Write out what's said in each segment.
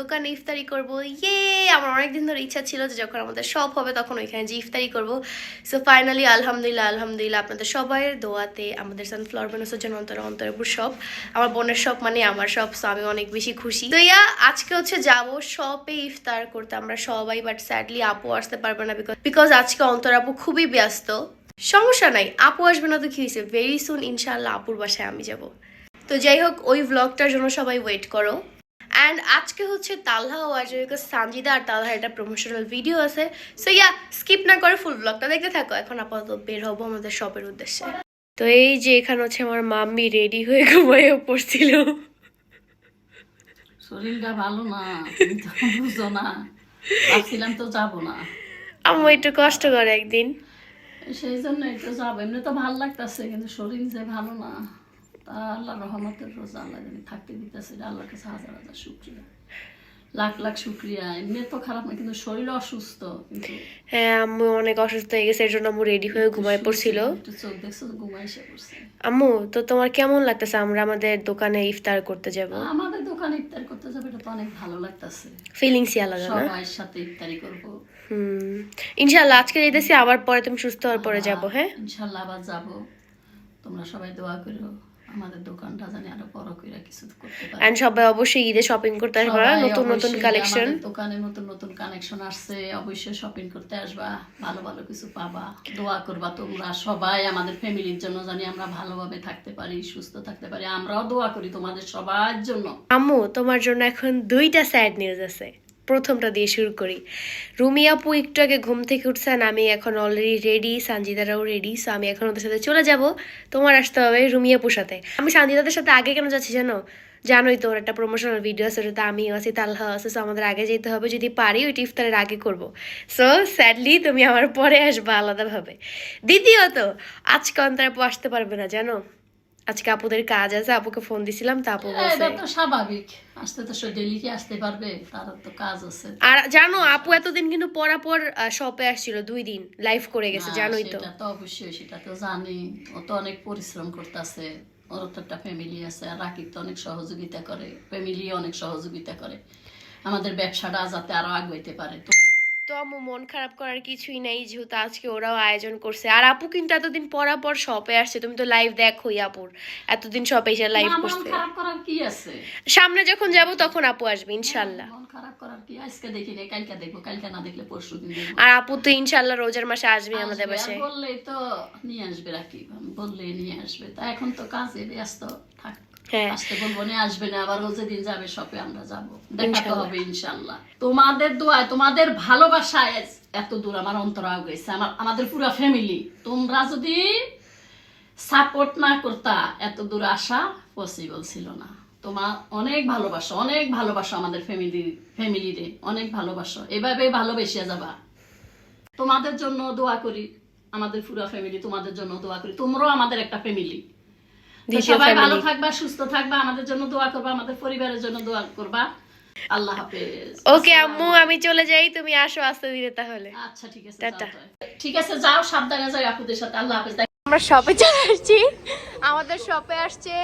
দোকানে ইফতারি করব। ইয়ে আমার ধরে ইচ্ছা ছিল যে যখন আমাদের সব হবে তখন ওইখানে যে ইফতারি করব। সো ফাইনালি আলহামদুলিল্লাহ আলহামদুলিল্লাহ, আপনাদের সবাইয়ের দোয়াতে আমাদের সানফ্লাওয়ার জন্য অন্তর অন্তরপুর সব আমার বোনের সব মানে আমার সব সো আমি অনেক বেশি খুশি। তো ইয়া, আজকে হচ্ছে যাব শপে ইফতার করতে। আমরা সবাই বাট স্যাডলি আপু আসতে পারবে না বিকজ বিকজ আজকে অন্তর আপু খুবই ব্যস্ত। সমস্যা নাই আপু আসবে না তো কি হয়েছে? ভেরি সুন ইনশাল্লাহ আপুর বাসায় আমি যাব। তো যাই হোক ওই ব্লগটার জন্য সবাই ওয়েট করো। অ্যান্ড আজকে হচ্ছে তালহা ও আজ সানজিদা আর তালহা একটা প্রমোশনাল ভিডিও আছে। সো ইয়া স্কিপ না করে ফুল ব্লগটা দেখতে থাকো। এখন আপাতত বের হব আমাদের শপের উদ্দেশ্যে। তো এই যে এখানে হচ্ছে আমার মাম্মি রেডি হয়ে ঘুমাইয়ে পড়ছিল। শরীরটা ভালো না বুঝো না। ভাবছিলাম তো যাব না। আম্মু একটু কষ্ট করে একদিন। সেই জন্য একটু যাব এমনি তো ভালো লাগতেছে কিন্তু শরীর যে ভালো না তা আল্লাহ রহমতের রোজা আল্লাহ জানি থাকতে দিতেছে এটা আল্লাহর কাছে হাজার হাজার শুক্রিয়া। লাখ লাখ শুক্রিয়া। এমনি তো খারাপ না কিন্তু শরীর অসুস্থ কিন্তু হ্যাঁ আম্মু অনেক অসুস্থ হয়ে গেছে এর জন্য আম্মু রেডি হয়ে ঘুমায় পড়ছিল। চোখ দেখছ ঘুমাই এসে পড়ছে। আম্মু তো তোমার কেমন লাগতেছে? আমরা আমাদের দোকানে ইফতার করতে যাব। আমাদের দোকানে ইফতার করতে যাবে এটা তো অনেক ভালো লাগতেছে। ফিলিংসই আলাদা সাথে ইফতারি করব। হুম। ইনশাল্লাহ আজকে যেতেছি আবার পরে তুমি সুস্থ হওয়ার পরে যাব হ্যাঁ? ইনশাল্লাহ আবার যাব। তোমরা সবাই দোয়া করো আমাদের দোকানটা জানি আরও বড় করে কিছু করতে পারি। এন্ড সবাই অবশ্যই ঈদে শপিং করতে আসবে নতুন নতুন কালেকশন দোকানে নতুন নতুন কানেকশন আসছে অবশ্যই শপিং করতে আসবা ভালো ভালো কিছু পাবা দোয়া করবা তোমরা সবাই আমাদের ফ্যামিলির জন্য জানি আমরা ভালোভাবে থাকতে পারি সুস্থ থাকতে পারি আমরাও দোয়া করি তোমাদের সবার জন্য। আম্মু তোমার জন্য এখন দুইটা স্যাড নিউজ আছে। প্রথমটা দিয়ে শুরু করি। রুমি আপু একটু আগে ঘুম থেকে উঠছেন আমি এখন অলরেডি রেডি সানজিদারাও রেডি সো আমি এখন ওদের সাথে চলে যাব। তোমার আসতে হবে রুমি আপুর সাথে। আমি সানজিদাদের সাথে আগে কেন যাচ্ছি জানো? জানোই তো একটা প্রমোশনাল ভিডিও আছে, ওটাতে আমিও আছি, তালহা আছে সো আমাদের আগে যেতে হবে, যদি পারি ওইটা ইফতারের আগে করব। সো স্যাডলি তুমি আমার পরে আসবা আলাদাভাবে। দ্বিতীয়ত, আজকে অন্তর আপু আসতে পারবে না, জানো? আজকে আপুদের কাজ আছে আপুকে ফোন দিছিলাম তা আপু বলছে এটা তো স্বাভাবিক। আসতে তো সে ডেলি কি আসতে পারবে? তার তো কাজ আছে। আর জানো আপু এতদিন কিন্তু পরাপর শপে আসছিল দুই দিন লাইভ করে গেছে জানোই তো। সেটা তো অবশ্যই সেটা তো জানি। ও তো অনেক পরিশ্রম করতেছে। ওর তো একটা ফ্যামিলি আছে আর রাকিব তো অনেক সহযোগিতা করে। ফ্যামিলি অনেক সহযোগিতা করে। আমাদের ব্যবসাটা যাতে আরও আগাইতে পারে। তো আম্মু মন খারাপ করার কিছুই নাই যেহেতু আজকে ওরাও আয়োজন করছে। আর আপু কিন্তু এতদিন পরাপর শপে আসছে। তুমি তো লাইভ দেখোই আপুর। এতদিন শপে এসে লাইভ করছে। সামনে যখন যাব তখন আপু আসবে ইনশাল্লাহ। খারাপ করার কি? আজকে দেখি রে কালকে দেখব। কালকে না দেখলে পরশু দিন দেখব। আর আপু তো ইনশাল্লাহ রোজার মাসে আসবে আমাদের বাসায়। বললেই তো নিয়ে আসবে আমি বললেই নিয়ে আসবে। তা এখন তো কাজে ব্যস্ত। আসতে বলব না আসবে না আবার যেদিন যাবে শপে আমরা যাব। দেখা হবে ইনশাল্লাহ। তোমাদের দোয়ায় তোমাদের ভালোবাসায় এত দূর আমার অন্তর গেছে আমার আমাদের পুরো ফ্যামিলি তোমরা যদি সাপোর্ট না করতা এত দূর আসা পসিবল ছিল না। তোমার অনেক ভালোবাসো অনেক ভালোবাসো আমাদের ফ্যামিলি ফ্যামিলিরে অনেক ভালোবাসো। এভাবে ভালোবেসে যাবা। তোমাদের জন্য দোয়া করি আমাদের পুরো ফ্যামিলি তোমাদের জন্য দোয়া করি। তোমরাও আমাদের একটা ফ্যামিলি সবাই ভালো থাকবা সুস্থ থাকবা আমাদের জন্য দোয়া করবা আমাদের পরিবারের জন্য দোয়া করবা। আল্লাহ হাফেজ। ওকে আম্মু আমি চলে যাই তুমি আসো আসতে দিলে তাহলে। আচ্ছা ঠিক আছে টাটা। ঠিক আছে যাও সাবধানে যাও আপুদের সাথে। আল্লাহ হাফেজ। আমরা শপে চলে আসছি। আমাদের শপে আসছে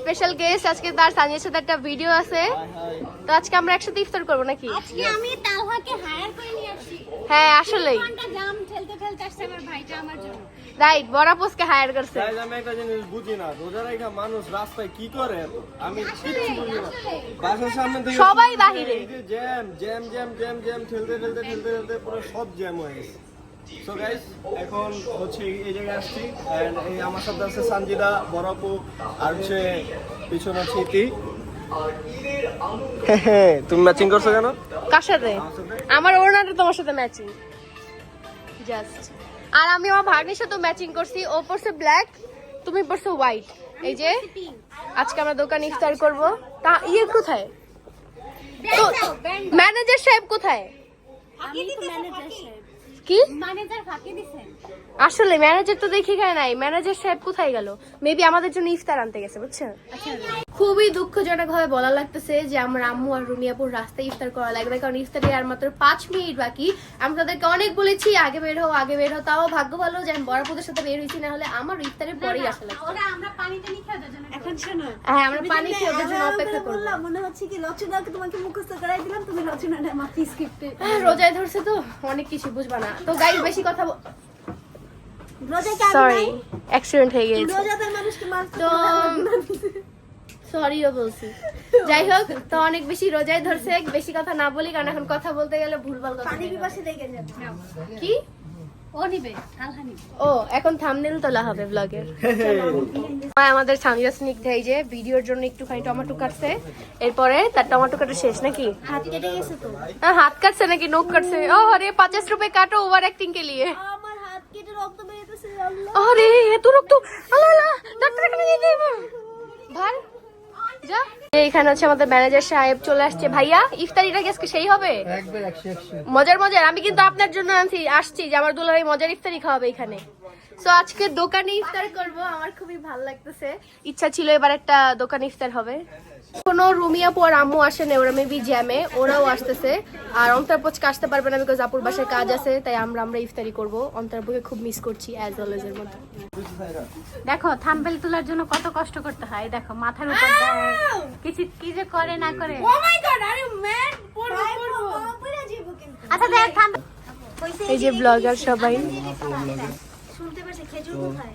স্পেশাল গেস্ট আজকে তার সানিয়ার সাথে একটা ভিডিও আছে। তো আজকে আমরা একসাথে ইফতার করব নাকি? আজকে আমি তালহাকে হায়ার করে নিয়ে আসছি। হ্যাঁ আসলেই। ঘণ্টা জাম ঠেলতে ঠেলতে আসছে আমার ভাইটা আমার জন্য। রাইট বরাপোসকে হায়ার করছে। গাইজ আমি একটা জিনিস বুঝি না। রোজা রেখা মানুষ রাস্তায় কি করে? আমি কিচ্ছু বুঝি না। বাসার সামনে থেকে সবাই বাহিরে। এই যে jam jam jam jam jam ঠেলতে ঠেলতে ঠেলতে ঠেলতে পুরো সব জ্যাম হয়ে গেছে। সো গাইস এখন হচ্ছে এই জায়গায় আসছি। And এই আমার সাথে আছে সানজিদা বরাপু আর হচ্ছে পিছনে আছে ইতি। তুমি ম্যাচিং করছ কেন? কার সাথে? আমার ওড়নাটা তোমার সাথে ম্যাচিং জাস্ট আর আমি আমার ভাগ্নির সাথে ম্যাচিং করছি। ও পরছে ব্ল্যাক তুমি পরছো হোয়াইট এই যে আজকে আমরা দোকান ইফতার করব। তা ইয়ে কোথায়? তো ম্যানেজার সাহেব কোথায়? ম্যানেজার কি? ম্যানেজার ফাঁকি দিছেন আসলে ম্যানেজার তো দেখি নাই। ম্যানেজার সাহেব কোথায় গেল? মেবি আমাদের জন্য ইফতার আনতে গেছে বুঝছেন? আচ্ছা। খুবই দুঃখজনক ভাবে বলা লাগতেছে যে আমার আম্মু আর রুমিয়াপুর রাস্তায় ইফতার করা লাগবে কারণ ইফতারে আর মাত্র পাঁচ মিনিট বাকি। আমি তাদেরকে অনেক বলেছি আগে বের হও আগে বের হও তাও ভাগ্য ভালো যে আমি বড়পুদের সাথে বের হয়েছি না হলে আমার ইফতারের পরেই আসা লাগবে আমরা পানি টানি খেয়ে ওদের জন্য এখন শোনো হ্যাঁ আমরা পানি খেয়ে ওদের জন্য অপেক্ষা করে মনে হচ্ছে কি রচনাকে তোমাকে মুখস্থ করাই দিলাম তুমি রচনাটা মাত্র স্ক্রিপ্টে রোজায় ধরছে তো অনেক কিছু বুঝবা না। তো বেশি কথা সরি অ্যাক্সিডেন্ট হয়ে মারতে তো সরিও বলছি। যাই হোক তো অনেক বেশি রোজাই ধরছে বেশি কথা না বলি কারণ এখন কথা বলতে গেলে ভুলভাল কথা পানি পিপাসে লেগে যাবে। কি? ও নিবে ও এখন থামনেল তোলা হবে ব্লগের আমাদের সামিয়া স্নিগ্ধা এই যে ভিডিওর জন্য একটুখানি টমেটো কাটছে এরপরে তার টমেটো কাটা শেষ নাকি? হাত কেটে গেছে তো। হ্যাঁ, হাত কাটছে নাকি নখ কাটছে? ও আরে পঞ্চাশ রুপে কাটো ওভার অ্যাক্টিং কে লিয়ে। আমার হাত কেটে রক্ত বেরোতেছে আল্লাহ। আরে এত রক্ত। আল্লাহ আল্লাহ ডাক্তার নিয়ে যাব ভার যা। এইখানে হচ্ছে আমাদের ম্যানেজার সাহেব চলে আসছে। ভাইয়া ইফতারিটা আজকে সেই হবে? মজার মজার। আমি কিন্তু আপনার জন্য আনছি আসছি যে আমার দুলাভাই মজার ইফতারি খাওয়াবে এখানে। সো আজকে দোকানে ইফতার করব আমার খুবই ভালো লাগতেছে। ইচ্ছা ছিল এবার একটা দোকানে ইফতার হবে। কোনো রুমিয়া পর আম্মু আসে না ওরা মেবি জ্যামে ওরাও আসতেছে। আর অন্তর্পোচকে আসতে পারবে না বিকজ আপুর বাসায় কাজ আছে তাই আমরা আমরা ইফতারি করব। অন্তর্পোকে খুব মিস করছি অ্যাজ অলওয়েজ এর মতো। দেখো থাম্বেল তোলার জন্য কত কষ্ট করতে হয়। দেখো মাথার উপর কিছু কি যে করে না করে। ও মাই গড আর ম্যাড পড়ব আচ্ছা দেখ থাম্বেল এই যে ব্লগার সবাই। শুনতে পারছে খেজুর কোথায়?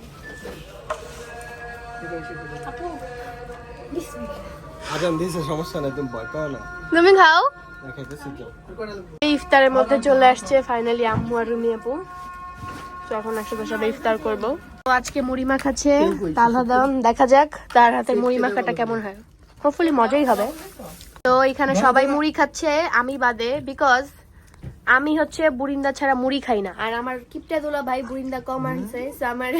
আজান দিয়েছে সমস্যা নাই তুমি ভয় পাও না। তুমি খাও? তো। এই ইফতারের মধ্যে চলে আসছে ফাইনালি আম্মু আর রুমি আপু। তো এখন একসাথে সবাই ইফতার করব। তো আজকে মুড়ি মাখাচ্ছে তালহা দাম দেখা যাক তার হাতে মুড়ি মাখাটা কেমন হয়। হোপফুলি মজাই হবে। তো এখানে সবাই মুড়ি খাচ্ছে আমি বাদে বিকজ আমি হচ্ছে বুরিন্দা ছাড়া মুড়ি খাই না। আর আমার কিপটা দোলা ভাই বুরিন্দা কম আনছে আমার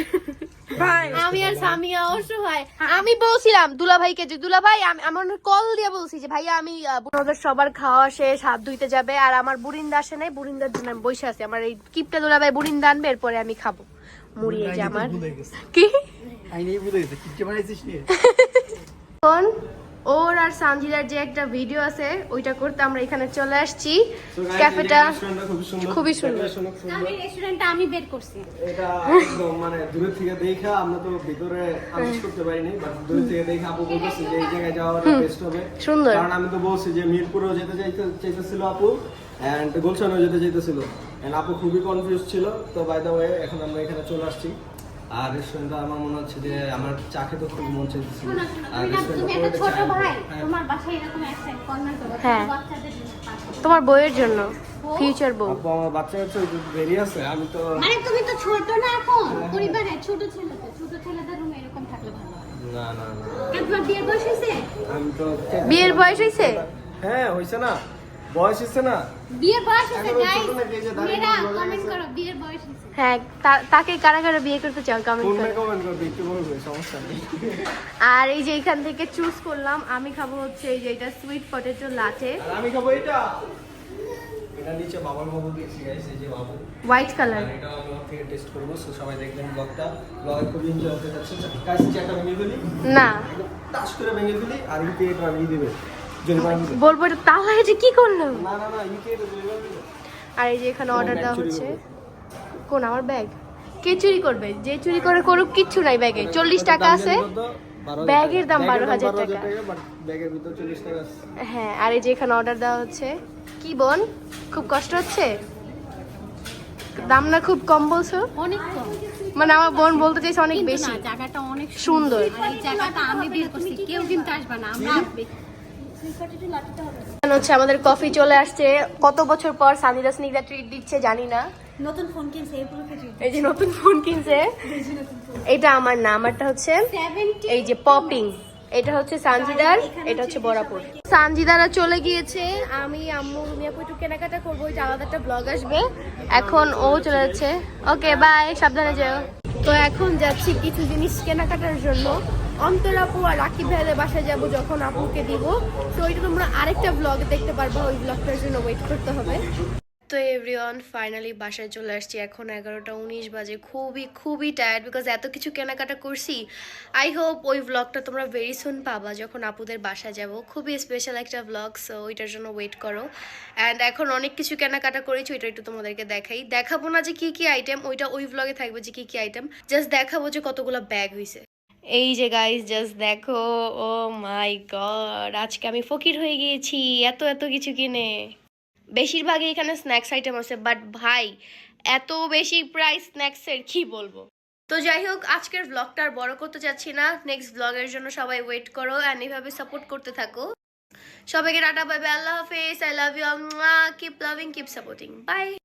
আমি আর সামিয়া অবশ্য ভাই আমি বলছিলাম দুলা ভাইকে যে দুলা ভাই আমি আমার কল দিয়ে বলছি যে ভাইয়া আমি ওদের সবার খাওয়া শেষ হাত ধুইতে যাবে আর আমার বুরিন্দা আসে নাই বুরিন্দার জন্য আমি বসে আছি। আমার এই কিপটা দুলা ভাই বুরিন্দা আনবে এরপরে আমি খাব। মুড়ি এই যে আমার। কি? আইনেই ওর আর সানজিদার যে একটা ভিডিও আছে ওইটা করতে আমরা এখানে চলে আসছি। ক্যাফেটা খুবই সুন্দর। আমি রেস্টুরেন্টটা আমি বের করছি। এটা একদম মানে দূরে থেকে দেখা আমরা তো ভিতরে আলোচ করতে পারিনি বাট দূরে থেকে দেখে আপু বলতেছি যে এই জায়গায় যাওয়ার বেস্ট হবে। সুন্দর। কারণ আমি তো বলছি যে মিরপুরেও যেতে চাইতে চাইতেছিল আপু এন্ড গুলশানেও যেতে চাইতেছিল। এন্ড আপু খুবই কনফিউজ ছিল। তো বাই দ্য ওয়ে এখন আমরা এখানে চলে আসছি। আর রেস্টুরেন্টটা আমার মনে হচ্ছে যে আমার চা খেতে খুব মন শোনো, আর তুমি না- তুমি রেস্টুরেন্টটা একটা ছোট ভাই হ্যাঁ। তোমার বাসায় এরকম এক কর্নার করো হ্যাঁ। বাচ্চাদের জন্য তোমার বইয়ের জন্য ফিউচার বউ। আপু আমার বাচ্চা হচ্ছে বেরিয়ে আছে আমি তো মানে তুমি তো ছোট না এখন পরিবারে ছোট ছেলে তো ছোট ছেলেদের রুমে এরকম থাকলে ভালো না না না। বিয়ের বয়স হয়েছে আমি তো বিয়ের বয়স হয়েছে হ্যাঁ হয়েছে না। বয়স হচ্ছে না? বিয়ের বয়স ওই গাইস মেয়েরা কমেন্ট করো বিয়ের বয়স হয়েছে হ্যাঁ তাকে কারা কারা বিয়ে করতে চাও কমেন্ট কোনটা কমেন্ট করবে? একটু বলবে সমস্যা নেই। আর এই যে এখান থেকে চুজ করলাম আমি খাব হচ্ছে এই যে এটা সুইট পটেটো লাটে আর আমি খাব এটা? এটা নিচে বাবার বাবু দিয়েছি গাইস এই যে বাবু। হোয়াইট কালার এটা আমি ওর থেকে টেস্ট করব সো সবাই দেখবেন ব্লগটা ব্লগে খুব এনজয় হতে যাচ্ছে গাইস চাটা ভেঙে ফেলি? না। টাচ করে ভেঙে ফেলি আর দিবে। বলব এটা তাহলে এটা কি করল? আর এই যে এখানে অর্ডার দেওয়া হচ্ছে। কোন আমার ব্যাগ কে চুরি করবে? যে চুরি করে করুক কিচ্ছু নাই ব্যাগে চল্লিশ টাকা আছে। ব্যাগের দাম 12,000 টাকা। বাট ব্যাগের ভিতর চল্লিশ টাকা হ্যাঁ আর এই যে এখানে অর্ডার দেওয়া হচ্ছে। কি বোন? খুব কষ্ট হচ্ছে? দাম না খুব কম বলছো? অনেক কম। মানে আমার বোন বলতে চাইছে অনেক বেশি। জায়গাটা অনেক সুন্দর। জায়গাটা আমি বের করছি কেউ কিন্তু আসবে না আমরা হচ্ছে আমাদের কফি চলে আসছে। কত বছর পর সানিদা স্নিগ্ধা ট্রিট দিচ্ছে জানি না। নতুন ফোন কিনছে এই যে নতুন ফোন কিনছে। এটা আমার না আমারটা হচ্ছে এই যে পপিং এটা হচ্ছে সানজিদার এটা হচ্ছে বরাপুর। সানজিদারা চলে গিয়েছে। আমি আম্মু রুমিয়াপু একটু কেনাকাটা করব ওইটা আলাদা একটা ব্লগ আসবে। এখন ও চলে যাচ্ছে। ওকে বাই সাবধানে যেও। তো এখন যাচ্ছি কিছু জিনিস কেনাকাটার জন্য। অন্তর আপু আর রাকিব ভাইয়ের বাসায় যাব যখন আপুকে দিব। তো ওইটা তোমরা আরেকটা ব্লগে দেখতে পারব, ওই ব্লগটার জন্য ওয়েট করতে হবে। তো এভরিওয়ান ফাইনালি বাসায় চলে আসছি। এখন এগারোটা উনিশ বাজে। খুবই খুবই টায়ার্ড বিকজ এত কিছু কেনাকাটা করছি। আই হোপ ওই ব্লগটা তোমরা ভেরি সুন পাবা যখন আপুদের বাসা যাব। খুবই স্পেশাল একটা ব্লগ সো ওইটার জন্য ওয়েট করো। অ্যান্ড এখন অনেক কিছু কেনাকাটা করেছি, ওইটা একটু তোমাদেরকে দেখাই। দেখাবো না যে কী কী আইটেম ওইটা ওই ব্লগে থাকবে যে কী কী আইটেম জাস্ট দেখাবো যে কতগুলো ব্যাগ হয়েছে এই যে গাইস জাস্ট দেখো ও মাই গড আজকে আমি ফকির হয়ে গিয়েছি, এত এত কিছু কিনে। বেশিরভাগই এখানে স্ন্যাক্স আইটেম আছে বাট ভাই, এত বেশি প্রাইস স্ন্যাক্সের কি বলব? তো যাই হোক, আজকের ব্লগটা আর বড় করতে চাচ্ছি না। নেক্সট ব্লগের জন্য সবাই ওয়েট করো অ্যান্ড এইভাবে সাপোর্ট করতে থাকো। সবাইকে টাটা বাই আল্লাহ হাফেজ I love you keep loving keep supporting bye